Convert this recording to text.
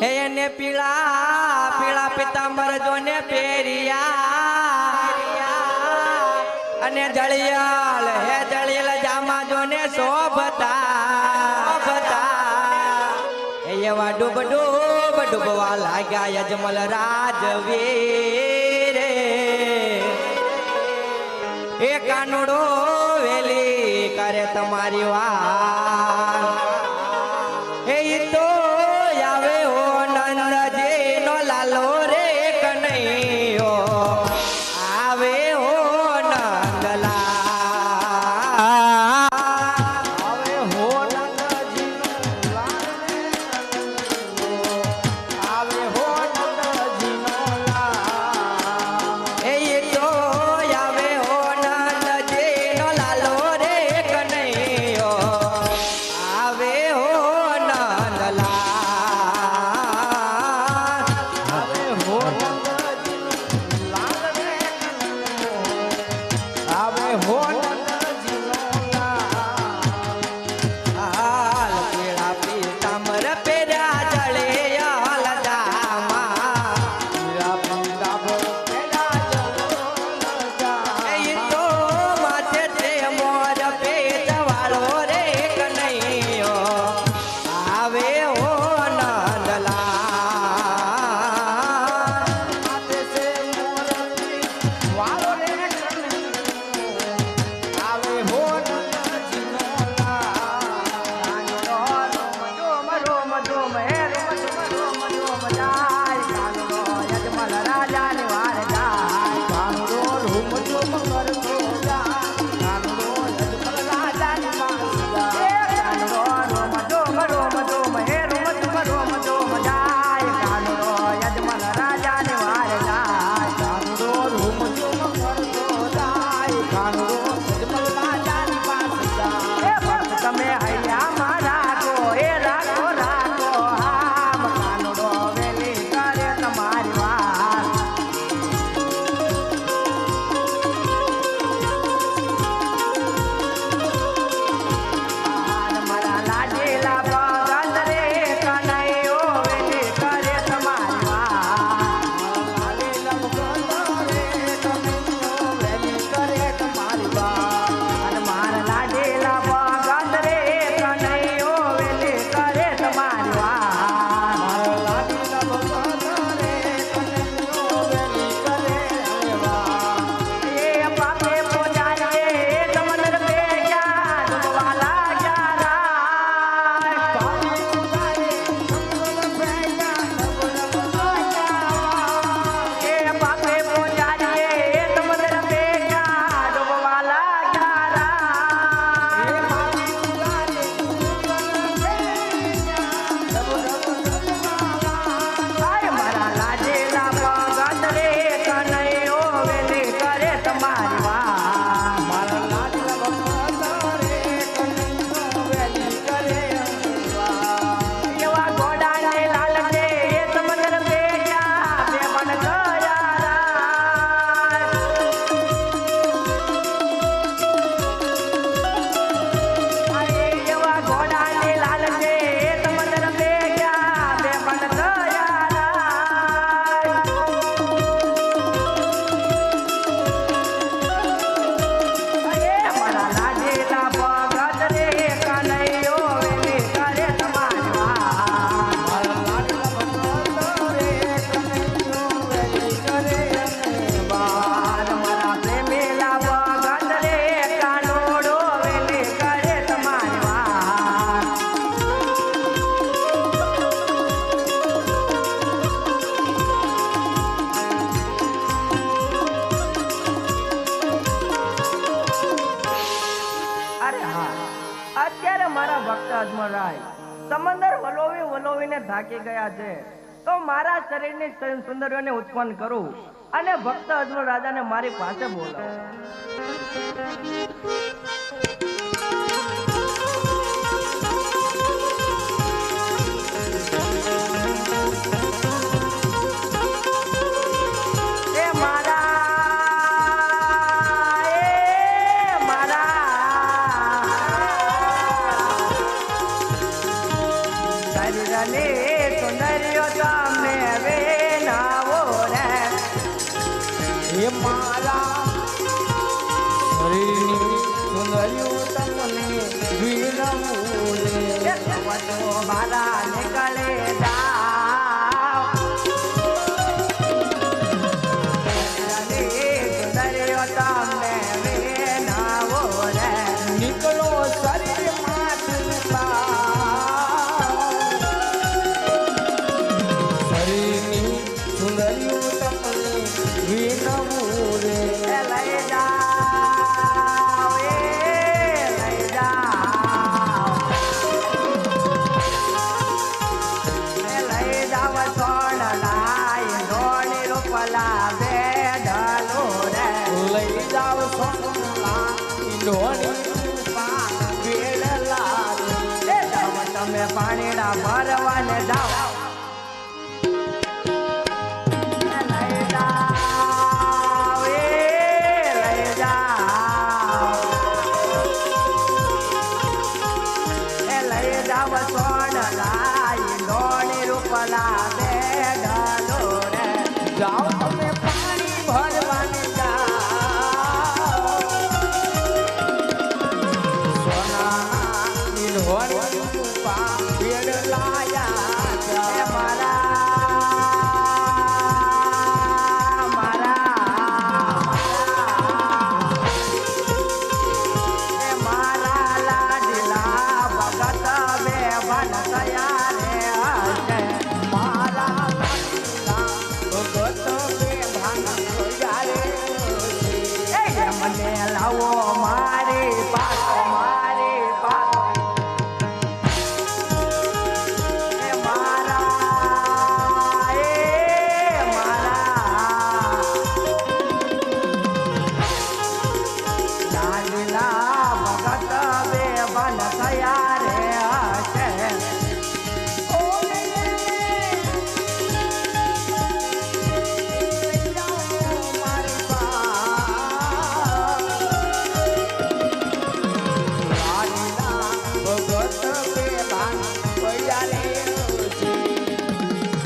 હે એને પીળા પીળા પિતાંબર જોને પેરિયા અને જળિયાલ, હે જળિયલ જામા જોને શોભતા. ભતા એવા ડૂબ ડૂબ ડૂબવા લાગ્યા યજમલ રાજવીર. એ કાનુડો વેલી કરે તમારી વાત. ભવર રાય સમંદર વલોવી વલોવીને થાકી ગયા છે. તો મારા શરીરની સુંદરીઓને ઉત્પન્ન કરું અને ભક્ત અજમલ રાજાને મારી પાસે બોલાવું. ચંદ્રની સુંદરીઓ તમે વેનાવો રે. હે મારા શરીરની સુંદરીઓ તમને વિનવું રે મારા પાણી ભરવાને જાઓ. 我？